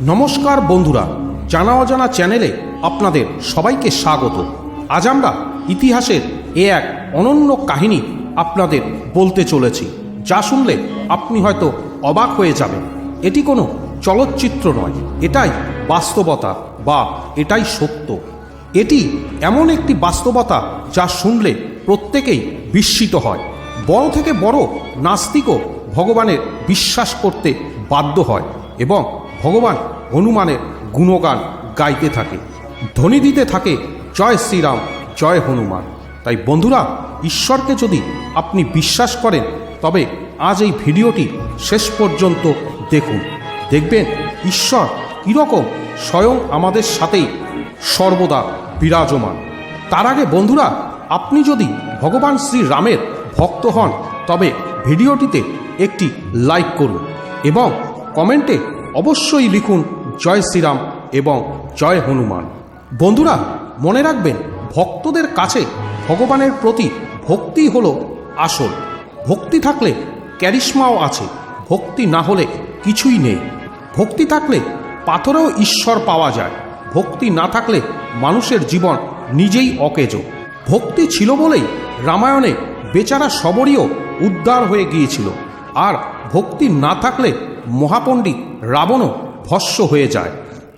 নমস্কার বন্ধুরা, জানা অজানা চ্যানেলে আপনাদের সবাইকে স্বাগত। আজ আমরা ইতিহাসের এ এক অনন্য কাহিনী আপনাদের বলতে চলেছি, যা শুনলে আপনি হয়তো অবাক হয়ে যাবেন। এটি কোনো চলচ্চিত্র নয়, এটাই বাস্তবতা বা এটাই সত্য। এটি এমন একটি বাস্তবতা যা শুনলে প্রত্যেকেই বিস্মিত হয়। বড় থেকে বড় নাস্তিকও ভগবানের বিশ্বাস করতে বাধ্য হয় এবং ভগবান হনুমানের গুণগান গাইতে থাকে, ধ্বনি দিতে থাকে, জয় শ্রীরাম, জয় হনুমান। তাই বন্ধুরা, ঈশ্বরকে যদি আপনি বিশ্বাস করেন, তবে আজ এই ভিডিওটি শেষ পর্যন্ত দেখুন। দেখবেন ঈশ্বর কীরকম স্বয়ং আমাদের সাথেই সর্বদা বিরাজমান। তার আগে বন্ধুরা, আপনি যদি ভগবান শ্রী রামের ভক্ত হন, তবে ভিডিওটিতে একটি লাইক করুন এবং কমেন্টে অবশ্যই লিখুন জয় শ্রীরাম এবং জয় হনুমান। বন্ধুরা, মনে রাখবেন, ভক্তদের কাছে ভগবানের প্রতি ভক্তি হলো আসল। ভক্তি থাকলে ক্যারিশমাও আছে, ভক্তি না হলে কিছুই নেই। ভক্তি থাকলে পাথরেও ঈশ্বর পাওয়া যায়, ভক্তি না থাকলে মানুষের জীবন নিজেই অকেজ। ভক্তি ছিল বলেই রামায়ণে বেচারা সবরীও উদ্ধার হয়ে গিয়েছিল। আর ভক্তি না থাকলে মহাপণ্ডিত রাবণও ভস্য হয়ে যায়।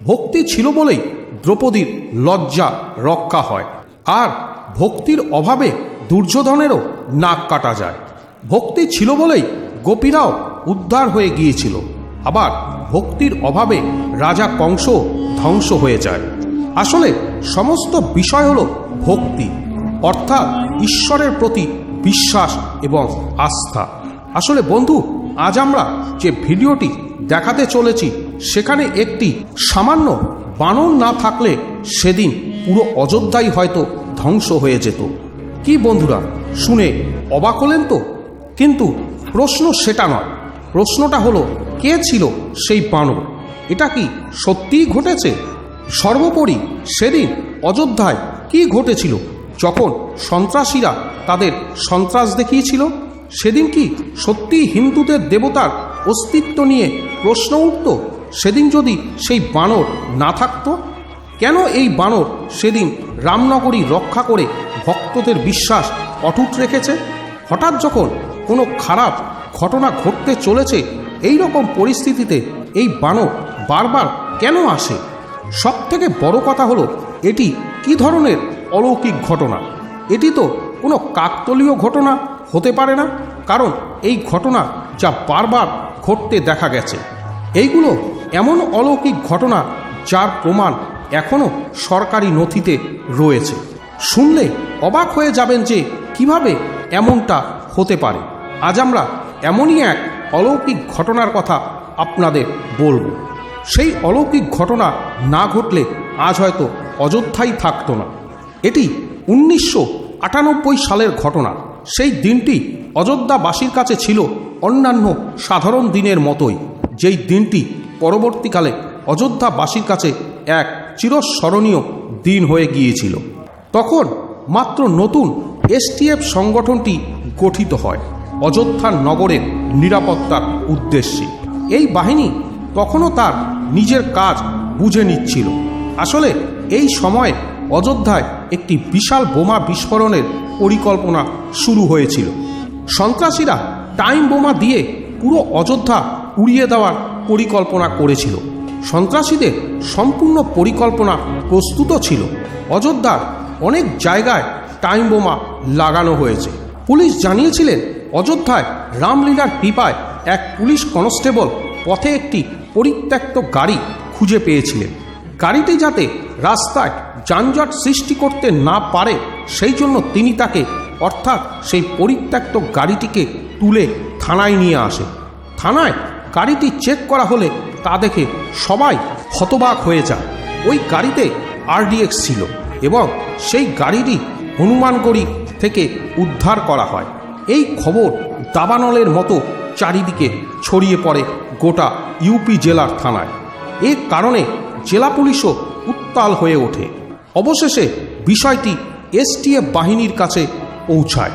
ভক্তি ছিল বলেই দ্রৌপদীর লজ্জা রক্ষা হয় আর ভক্তির অভাবে দুর্যোধনেরও নাক কাটা যায়। ভক্তি ছিল বলেই গোপীরাও উদ্ধার হয়ে গিয়েছিল। আবার ভক্তির অভাবে রাজা কংস ধ্বংস হয়ে যায়। আসলে সমস্ত বিষয় হল ভক্তি, অর্থাৎ ঈশ্বরের প্রতি বিশ্বাস এবং আস্থা। আসলে বন্ধু, আজ আমরা যে ভিডিওটি দেখাতে চলেছি, সেখানে একটি সামান্য বানর না থাকলে সেদিন পুরো অযোধ্যাই হয়তো ধ্বংস হয়ে যেত। কি বন্ধুরা, শুনে অবাক হলেন তো? কিন্তু প্রশ্ন সেটা নয়। প্রশ্নটা হলো, কে ছিল সেই বানর? এটা কি সত্যিই ঘটেছে? সর্বোপরি সেদিন অযোধ্যায় কি ঘটেছিল? যখন সন্ত্রাসীরা তাদের সন্ত্রাস দেখিয়েছিল সেদিন কি সত্যিই হিন্দুদের দেবতার অস্তিত্ব নিয়ে প্রশ্ন উঠত? সেদিন যদি সেই বানর না থাকতো? কেন এই বানর সেদিন রামনগরী রক্ষা করে ভক্তদের বিশ্বাস অটুট রেখেছে? হঠাৎ যখন কোনো খারাপ ঘটনা ঘটতে চলেছে এই রকম পরিস্থিতিতে এই বানর বারবার কেন আসে? সব থেকে বড় কথা হলো, এটি কি ধরনের অলৌকিক ঘটনা? এটি তো কোনো কাকতলীয় ঘটনা? হতে পারে না। কারণ এই ঘটনা যা বারবার ঘটতে দেখা গেছে। এইগুলো এমন অলৌকিক ঘটনা যার প্রমাণ এখনও সরকারি নথিতে রয়েছে। শুনলে অবাক হয়ে যাবেন যে কীভাবে এমনটা হতে পারে। আজ আমরা এমনই এক অলৌকিক ঘটনার কথা আপনাদের বলব। সেই অলৌকিক ঘটনা না ঘটলে আজ হয়তো অযোধ্যাই থাকতো না। এটি উনিশশো আটানব্বই সালের ঘটনা। সেই দিনটি অযোধ্যাবাসীর কাছে ছিল অন্যান্য সাধারণ দিনের মতোই, যেই দিনটি পরবর্তীকালে অযোধ্যাবাসীর কাছে এক চিরস্মরণীয় দিন হয়ে গিয়েছিল। তখন মাত্র নতুন এসটিএফ সংগঠনটি গঠিত হয় অযোধ্যার নগরের নিরাপত্তার উদ্দেশ্যে। এই বাহিনী তখনও তার নিজের কাজ বুঝে নিচ্ছিল। আসলে এই সময়ে অযোধ্যায় একটি বিশাল বোমা বিস্ফোরণের পরিকল্পনা শুরু হয়েছিল। সন্ত্রাসীরা টাইম বোমা দিয়ে পুরো অযোধ্যা উড়িয়ে দেওয়ার পরিকল্পনা করেছিল। সন্ত্রাসীদের সম্পূর্ণ পরিকল্পনা প্রস্তুত ছিল। অযোধ্যার অনেক জায়গায় টাইম বোমা লাগানো হয়েছে। পুলিশ জানিয়েছিলেন, অযোধ্যায় রামলীলার কৃপায় এক পুলিশ কনস্টেবল পথে একটি পরিত্যক্ত গাড়ি খুঁজে পেয়েছিলেন। গাড়িটি যাতে রাস্তায় যানজট সৃষ্টি করতে না পারে, সেই জন্য তিনি তাকে, অর্থাৎ সেই পরিত্যক্ত গাড়িটিকে তুলে থানায় নিয়ে আসে। থানায় গাড়িটি চেক করা হলে তা দেখে সবাই হতবাক হয়ে যায়। ওই গাড়িতে আরডিএক্স ছিল এবং সেই গাড়িটি হনুমানগড়ি থেকে উদ্ধার করা হয়। এই খবর দাবানলের মতো চারিদিকে ছড়িয়ে পড়ে গোটা ইউপি জেলার থানায়। এর কারণে জেলা পুলিশও উত্তাল হয়ে ওঠে। অবশেষে বিষয়টি এসটিএফ বাহিনীর কাছে পৌঁছায়।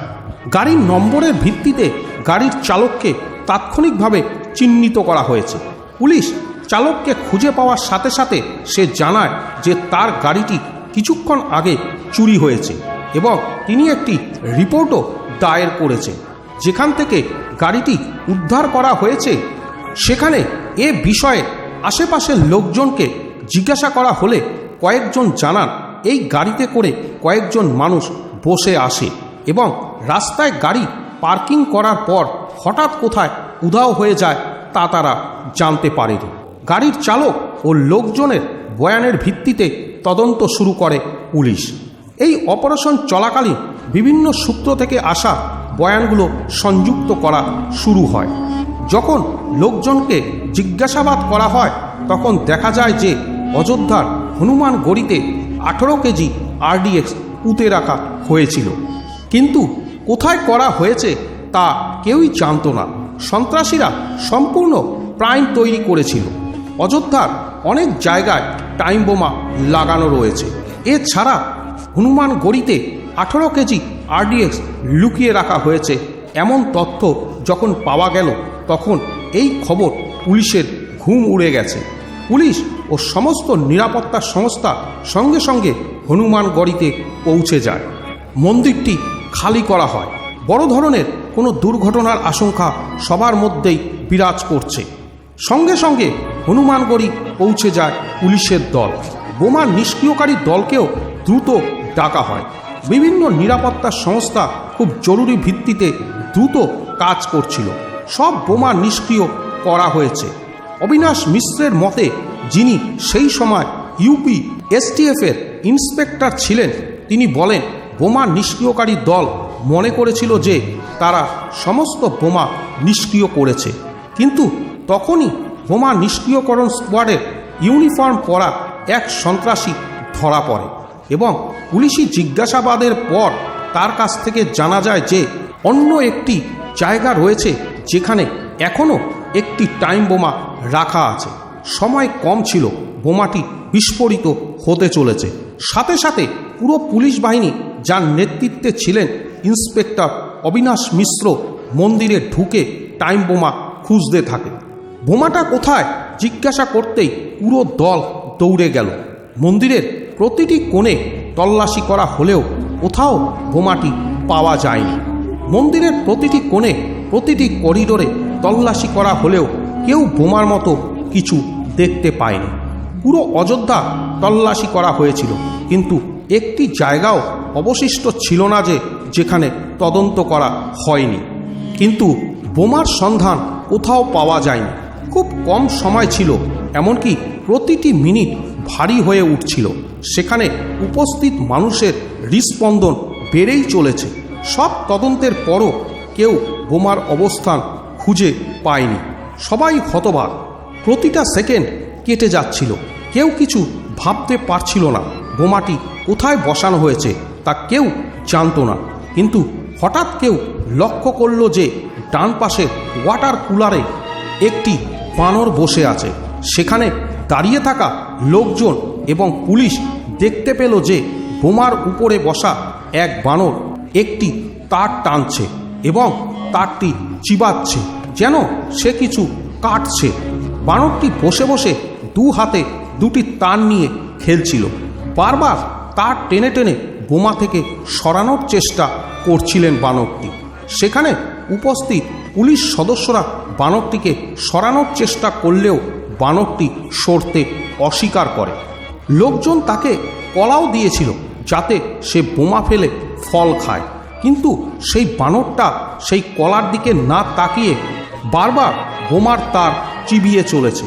গাড়ির নম্বরের ভিত্তিতে গাড়ির চালককে তাৎক্ষণিকভাবে চিহ্নিত করা হয়েছে। পুলিশ চালককে খুঁজে পাওয়ার সাথে সাথে সে জানায় যে তার গাড়িটি কিছুক্ষণ আগে চুরি হয়েছে এবং তিনি একটি রিপোর্টও দায়ের করেছে। যেখান থেকে গাড়িটি উদ্ধার করা হয়েছে, সেখানে এ বিষয়ে আশেপাশের লোকজনকে জিজ্ঞাসা করা হলে কয়েকজন জানান এই গাড়িতে করে কয়েকজন মানুষ বসে আসে এবং রাস্তায় গাড়ি পার্কিং করার পর হঠাৎ কোথায় উধাও হয়ে যায় তা তারা জানতে পারেনি। গাড়ির চালক ও লোকজনের বয়ানের ভিত্তিতে তদন্ত শুরু করে পুলিশ। এই অপারেশন চলাকালীন বিভিন্ন সূত্র থেকে আসা বয়ানগুলো সংযুক্ত করা শুরু হয়। যখন লোকজনকে জিজ্ঞাসাবাদ করা হয়, তখন দেখা যায় যে অযোধ্যার হনুমান গড়িতে আঠেরো কেজি আরডিএক্স পুঁতে রাখা হয়েছিল। কিন্তু কোথায় করা হয়েছে তা কেউই জানত না। সন্ত্রাসীরা সম্পূর্ণ প্রাইম তৈরি করেছিল। অযোধ্যার অনেক জায়গায় টাইম বোমা লাগানো রয়েছে। এছাড়া হনুমান গড়িতে আঠেরো কেজি আরডিএক্স লুকিয়ে রাখা হয়েছে। এমন তথ্য যখন পাওয়া গেল, তখন এই খবর পুলিশের ঘুম উড়ে গেছে। পুলিশ ও সমস্ত নিরাপত্তা সংস্থা সঙ্গে সঙ্গে হনুমানগড়িতে পৌঁছে যায়। মন্দিরটি খালি করা হয়। বড় ধরনের কোনো দুর্ঘটনার আশঙ্কা সবার মধ্যেই বিরাজ করছে। সঙ্গে সঙ্গে হনুমানগড়ি পৌঁছে যায় পুলিশের দল। বোমা নিষ্ক্রিয়কারী দলকেও দ্রুত ডাকা হয়। বিভিন্ন নিরাপত্তা সংস্থা খুব জরুরি ভিত্তিতে দ্রুত কাজ করছিল। সব বোমা নিষ্ক্রিয় করা হয়েছে। অবিনাশ মিশ্রের মতে যিনি সেই সময় ইউপি এসটিএফের ইন্সপেক্টর ছিলেন, তিনি বলেন, বোমা নিষ্ক্রিয়কারী দল মনে করেছিল যে তারা সমস্ত বোমা নিষ্ক্রিয় করেছে। কিন্তু তখনই বোমা নিষ্ক্রিয়করণ স্কোয়াডের ইউনিফর্ম পরা এক সন্ত্রাসী ধরা পড়ে এবং পুলিশি জিজ্ঞাসাবাদের পর তার কাছ থেকে জানা যায় যে অন্য একটি জায়গা রয়েছে যেখানে এখনও একটি টাইম বোমা রাখা আছে। সময় কম ছিল, বোমাটি বিস্ফোরিত হতে চলেছে। সাথে সাথে পুরো পুলিশ বাহিনী যার নেতৃত্বে ছিলেন ইন্সপেক্টর অবিনাশ মিশ্র মন্দিরে ঢুকে টাইম বোমা খুঁজতে থাকে। বোমাটা কোথায় জিজ্ঞাসা করতেই পুরো দল দৌড়ে গেল। মন্দিরের প্রতিটি কোণে তল্লাশি করা হলেও কোথাও বোমাটি পাওয়া যায়নি। মন্দিরের প্রতিটি কোণে প্রতিটি করিডোরে তল্লাশি করা হলেও কেউ বোমার মতো কিছু দেখতে পায়নি পুরো অযোধ্যা তল্লাশি করা হয়েছিল, কিন্তু একটি জায়গাও অবশিষ্ট ছিল না যে যেখানে তদন্ত করা হয়নি। কিন্তু বোমার সন্ধান কোথাও পাওয়া যায়নি। খুব কম সময় ছিল, এমনকি প্রতিটি মিনিট ভারী হয়ে উঠছিল। সেখানে উপস্থিত মানুষের হৃস্পন্দন বেড়েই চলেছে। সব তদন্তের পরও কেউ বোমার অবস্থান খুঁজে পায়নি। সবাই হতবাক। প্রতিটা সেকেন্ড কেটে যাচ্ছিল। কেউ কিছু ভাবতে পারছিল না, বোমাটি কোথায় বসানো হয়েছে তা কেউ জানতো না। কিন্তু হঠাৎ কেউ লক্ষ্য করল যে ডান পাশে ওয়াটার কুলারে একটি বানর বসে আছে। সেখানে দাঁড়িয়ে থাকা লোকজন এবং পুলিশ দেখতে পেল যে বোমার উপরে বসা এক বানর একটি তার টানছে এবং তারটি চিবাচ্ছে, যেন সে কিছু কাটছে। বানরটি বসে বসে দু হাতে দুটি তার নিয়ে খেলছিল। বারবার তার টেনে টেনে বোমা থেকে সরানোর চেষ্টা করছিলেন বানরটি। সেখানে উপস্থিত পুলিশ সদস্যরা বানরটিকে সরানোর চেষ্টা করলেও বানরটি সরতে অস্বীকার করে। লোকজন তাকে কলাও দিয়েছিল যাতে সে বোমা ফেলে ফল খায়। কিন্তু সেই বানরটা সেই কলার দিকে না তাকিয়ে বারবার বোমার তার চিবিয়ে চলেছে।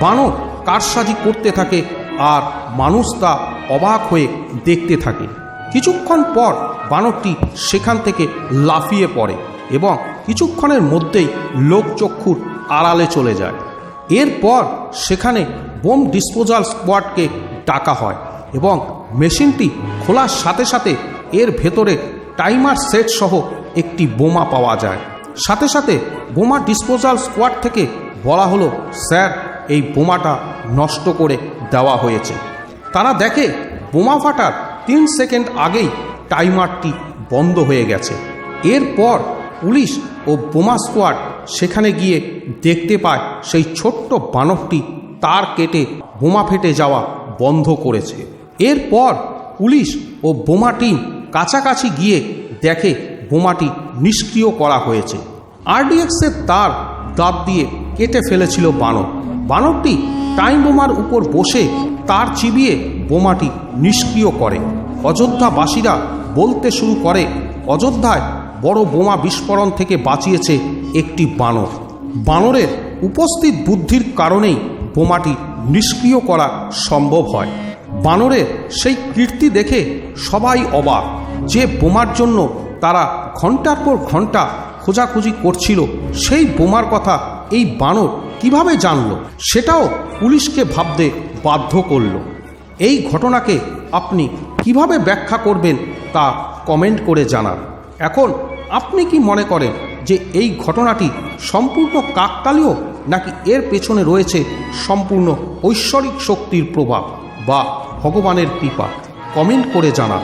বানর কারসাজি করতে থাকে আর মানুষ তা অবাক হয়ে দেখতে থাকে। কিছুক্ষণ পর বানরটি সেখান থেকে লাফিয়ে পড়ে এবং কিছুক্ষণের মধ্যেই লোকচক্ষুর আড়ালে চলে যায়। এরপর সেখানে বোম ডিসপোজাল স্কোয়াডকে ডাকা হয় এবং মেশিনটি খোলার সাথে সাথে এর ভেতরে টাইমার সেট সহ একটি বোমা পাওয়া যায়। সাথে সাথে বোমা ডিসপোজাল স্কোয়াড থেকে বলা হলো, স্যার, এই বোমাটা নষ্ট করে দেওয়া হয়েছে। তারা দেখে বোমা ফাটার তিন সেকেন্ড আগেই টাইমারটি বন্ধ হয়ে গেছে। এরপর পুলিশ ও বোমা স্কোয়াড সেখানে গিয়ে দেখতে পায়, সেই ছোট্ট বানরটি তার কেটে বোমা ফেটে যাওয়া বন্ধ করেছে। এরপর পুলিশ ও বোমা টিম কাছাকাছি গিয়ে দেখে বোমাটি নিষ্ক্রিয় করা হয়েছে। আরডিএক্সের তার দাঁত দিয়ে কেটে ফেলেছিল বানর। বানরটি টাইম বোমার উপর বসে তার চিবিয়ে বোমাটি নিষ্ক্রিয় করে। অযোধ্যাবাসীরা বলতে শুরু করে, অযোধ্যায় বড় বোমা বিস্ফোরণ থেকে বাঁচিয়েছে একটি বানর। বানরের উপস্থিত বুদ্ধির কারণেই বোমাটি নিষ্ক্রিয় করা সম্ভব হয়। বানরের সেই কীর্তি দেখে সবাই অবাক যে বোমার জন্য তারা ঘণ্টার পর ঘণ্টা খোঁজাখুঁজি করছিল, সেই বোমার কথা এই বানর কীভাবে জানল? সেটাও পুলিশকে ভাবতে বাধ্য করল। এই ঘটনাকে আপনি কীভাবে ব্যাখ্যা করবেন তা কমেন্ট করে জানান। এখন আপনি কি মনে করেন যে এই ঘটনাটি সম্পূর্ণ কাকতালীয় নাকি এর পেছনে রয়েছে সম্পূর্ণ ঐশ্বরিক শক্তির প্রভাব বা ভগবানের কৃপা? কমেন্ট করে জানান।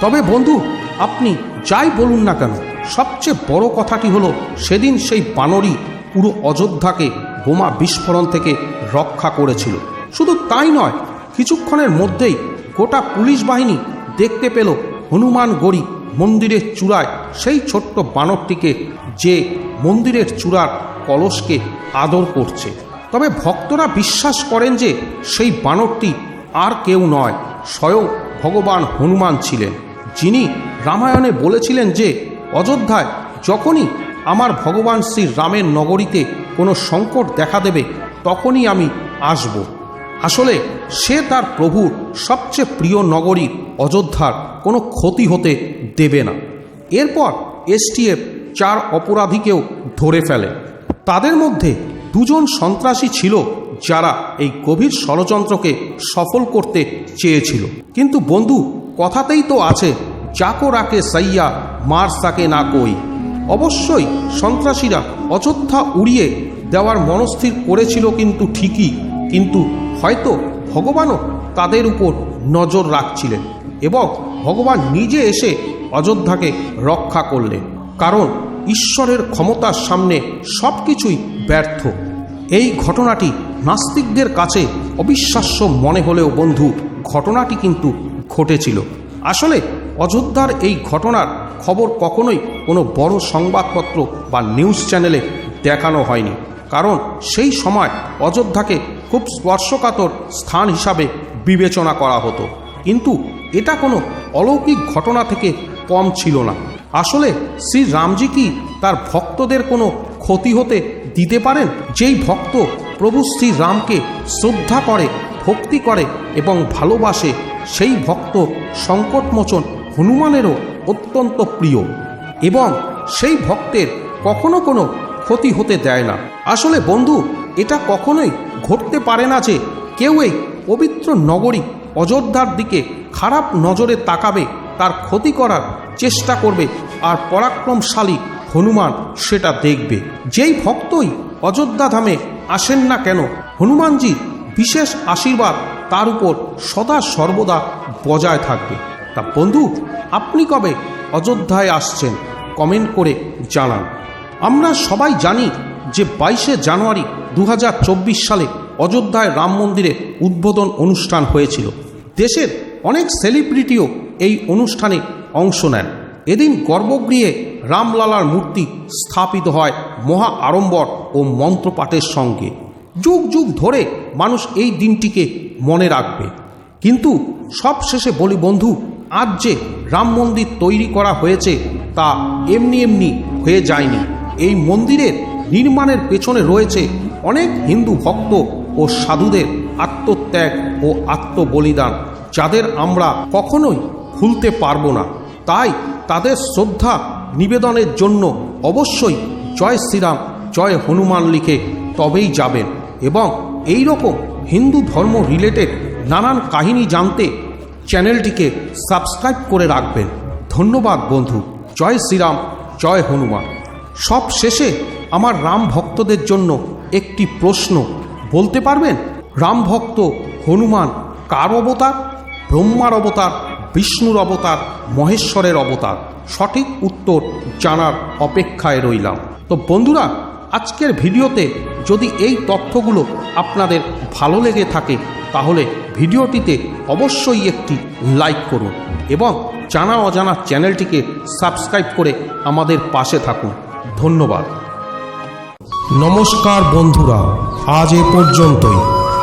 তবে বন্ধু, আপনি যাই বলুন না কেন সবচেয়ে বড় কথাটি হলো, সেদিন সেই বানরই পুরো অযোধ্যাকে বোমা বিস্ফোরণ থেকে রক্ষা করেছিল। শুধু তাই নয়, কিছুক্ষণের মধ্যেই গোটা পুলিশ বাহিনী দেখতে পেল হনুমান গড়ি মন্দিরের চূড়ায় সেই ছোট্ট বানরটিকে যে মন্দিরের চূড়ার কলসকে আদর করছে। তবে ভক্তরা বিশ্বাস করেন যে সেই বানরটি আর কেউ নয়, স্বয়ং ভগবান হনুমান ছিলেন, যিনি রামায়ণে বলেছিলেন যে অযোধ্যায় যখনই আমার ভগবান শ্রী রামের নগরীতে কোনো সংকট দেখা দেবে, তখনই আমি আসব। আসলে সে তার প্রভুর সবচেয়ে প্রিয় নগরী অযোধ্যার কোনো ক্ষতি হতে দেবে না। এরপর এসটিএফ চার অপরাধীকেও ধরে ফেলে। তাদের মধ্যে দুজন সন্ত্রাসী ছিল যারা এই গভীর ষড়যন্ত্রকে সফল করতে চেয়েছিল। কিন্তু বন্ধু, কথাতেই তো আছে চাকো রাকে সাইয়া মার সাকে না কই। অবশ্যই সন্ত্রাসীরা অযোধ্যা উড়িয়ে দেওয়ার মনস্থির করেছিল কিন্তু ঠিকই, কিন্তু হয়তো ভগবানও তাদের উপর নজর রাখছিলেন এবং ভগবান নিজে এসে অযোধ্যাকে রক্ষা করলেন, কারণ ঈশ্বরের ক্ষমতার সামনে সব কিছুই ব্যর্থ। এই ঘটনাটি নাস্তিকদের কাছে অবিশ্বাস্য মনে হলেও বন্ধু, ঘটনাটি কিন্তু ঘটেছিল। আসলে অযোধ্যার এই ঘটনার খবর কখনোই কোনো বড় সংবাদপত্র বা নিউজ চ্যানেলে দেখানো হয়নি। কারণ সেই সময় অযোধ্যাকে খুব স্পর্শকাতর স্থান হিসাবে বিবেচনা করা হতো। কিন্তু এটা কোনো অলৌকিক ঘটনা থেকে কম ছিল না। আসলে শ্রী রামজি কি তার ভক্তদের কোনো ক্ষতি হতে দিতে পারেন? যেই ভক্ত প্রভু শ্রী রামকে শ্রদ্ধা করে, ভক্তি করে এবং ভালোবাসে, সেই ভক্ত সংকটমোচন হনুমানেরও অত্যন্ত প্রিয় এবং সেই ভক্তের কখনো কোনো ক্ষতি হতে দেয় না। আসলে বন্ধু, এটা কখনোই ঘটতে পারে না যে কেউ এই পবিত্র নগরী অযোধ্যার দিকে খারাপ নজরে তাকাবে, তার ক্ষতি করার চেষ্টা করবে আর পরাক্রমশালী হনুমান সেটা দেখবে। যেই ভক্তই অযোধ্যা ধামে আসেন না কেন হনুমানজির বিশেষ আশীর্বাদ তার উপর সদা সর্বদা বজায় থাকবে। তা বন্ধু, আপনি কবে অযোধ্যায় আসছেন? কমেন্ট করে জানান। আমরা সবাই জানি যে বাইশে জানুয়ারি দু হাজার চব্বিশ সালে অযোধ্যায় রাম মন্দিরে উদ্বোধন অনুষ্ঠান হয়েছিল। দেশের অনেক সেলিব্রিটিও এই অনুষ্ঠানে অংশ নেন। এদিন গর্ভগৃহে রামলালার মূর্তি স্থাপিত হয় মহা আড়ম্বর ও মন্ত্রপাঠের সঙ্গে। যুগ যুগ ধরে মানুষ এই দিনটিকে মনে রাখবে। কিন্তু সব শেষে বলি, বন্ধু আজ যে রাম মন্দির তৈরি করা হয়েছে তা এমনি এমনি হয়ে যায়নি। এই মন্দিরের নির্মাণের পেছনে রয়েছে অনেক হিন্দু ভক্ত ও সাধুদের আত্মত্যাগ ও আত্মবলিদান, যাদের আমরা কখনোই ভুলতে পারব না। তাই তাদের শ্রদ্ধা নিবেদনের জন্য অবশ্যই জয় শ্রীরাম, জয় হনুমান লিখে তবেই যাবেন এবং এই রকম হিন্দু ধর্ম রিলেটেড নানান কাহিনী জানতে চ্যানেলটিকে সাবস্ক্রাইব করে রাখবেন। ধন্যবাদ বন্ধু। জয় শ্রীরাম, জয় হনুমান। সব শেষে আমার রাম ভক্তদের জন্য একটি প্রশ্ন। বলতে পারবেন? রাম ভক্ত হনুমান কার অবতার? ব্রহ্মার অবতার, বিষ্ণুর অবতার, মহেশ্বরের অবতার? সঠিক উত্তর জানার অপেক্ষায় রইলাম। তো বন্ধুরা, আজকের ভিডিওতে যদি এই তথ্যগুলো আপনাদের ভালো লেগে থাকে তাহলে ভিডিওটিতে অবশ্যই একটি লাইক করুন এবং জানা অজানা চ্যানেলটিকে সাবস্ক্রাইব করে আমাদের পাশে থাকুন। ধন্যবাদ। নমস্কার বন্ধুরা, আজ এ পর্যন্তই।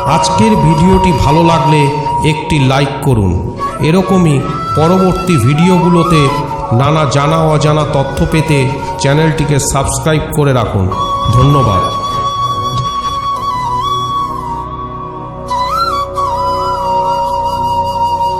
আজকের ভিডিওটি ভালো লাগলে একটি লাইক করুন। এরকমই পরবর্তী ভিডিওগুলোতে নানা জানা অজানা তথ্য পেতে চ্যানেলটিকে সাবস্ক্রাইব করে রাখুন। ধন্যবাদ।